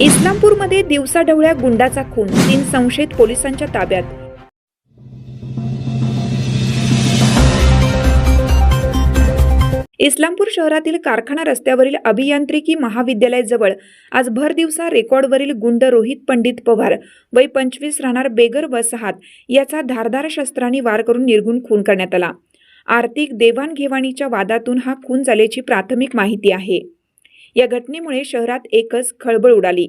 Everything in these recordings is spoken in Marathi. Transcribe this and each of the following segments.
इस्लामपूरमध्ये दिवसाढवळ्या गुंडाचा खून तीन संशयित पोलिसांच्या ताब्यात. इस्लामपूर शहरातील कारखाना रस्त्यावरील अभियांत्रिकी महाविद्यालयाजवळ आज भर दिवसा रेकॉर्डवरील गुंड रोहित पंडित पवार वय पंचवीस राहणार बेगर वसाहत याचा धारदार शस्त्रांनी वार करून निर्गुण खून करण्यात आला. आर्थिक देवाणघेवाणीच्या वादातून हा खून झाल्याची प्राथमिक माहिती आहे. या घटनेमुळे शहरात एकच खळबळ उडाली.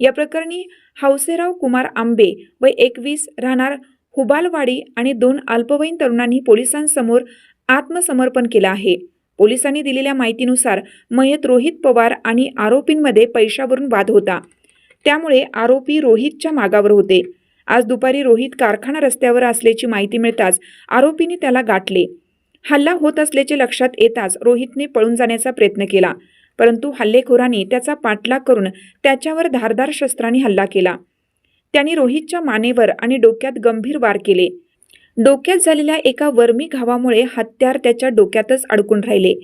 या प्रकरणी हौसेराव कुमार आंबे व एकवीस राहणार हुबालवाडी आणि दोन अल्पवयीन तरुणांनी पोलिसांसमोर आत्मसमर्पण केलं आहे. पोलिसांनी दिलेल्या माहितीनुसार मयत रोहित पवार आणि आरोपींमध्ये पैशावरून वाद होता. त्यामुळे आरोपी रोहितच्या मागावर होते. आज दुपारी रोहित कारखाना रस्त्यावर असल्याची माहिती मिळताच आरोपींनी त्याला गाठले. हल्ला होत असल्याचे लक्षात येताच रोहितने पळून जाण्याचा प्रयत्न केला. परंतु हल्लेखोरांनी त्याचा पाठलाग करून त्याच्यावर धारदार शस्त्रांनी हल्ला केला. त्यांनी रोहितच्या मानेवर आणि डोक्यात गंभीर वार केले. डोक्यात झालेल्या एका वर्मी घावामुळे हत्यार त्याच्या डोक्यातच अडकून राहिले.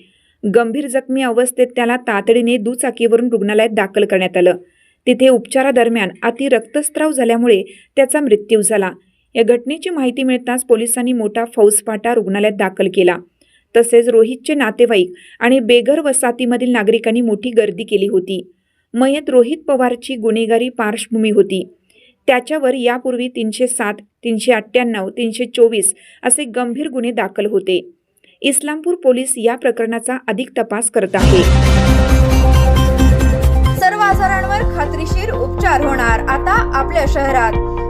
गंभीर जखमी अवस्थेत त्याला तातडीने दुचाकीवरून रुग्णालयात दाखल करण्यात आलं. तिथे उपचारादरम्यान अति रक्तस्त्राव झाल्यामुळे त्याचा मृत्यू झाला. या घटनेची माहिती मिळताच पोलिसांनी मोठा फौजफाटा रुग्णालयात दाखल केला. तसेच रोहितचे नातेवाईक आणि बेघर वसाहतीमधील नागरिकांनी मोठी गर्दी केली होती. मयत रोहित पवारची गुन्हेगारी पार्श्वभूमी होती. त्याच्यावर यापूर्वी तीनशे सात तीनशे अठ्ठ्याण्णव तीनशे चोवीस असे गंभीर गुन्हे दाखल होते. इस्लामपूर पोलीस या प्रकरणाचा अधिक तपास करत आहे. सर्व आजारांवर खात्रीशीर उपचार होणार. आता आपल्या शहरात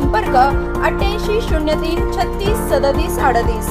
संपर्क अठ्ठ्याऐंशी शून्य तीन छत्तीस सदतीस अडतीस.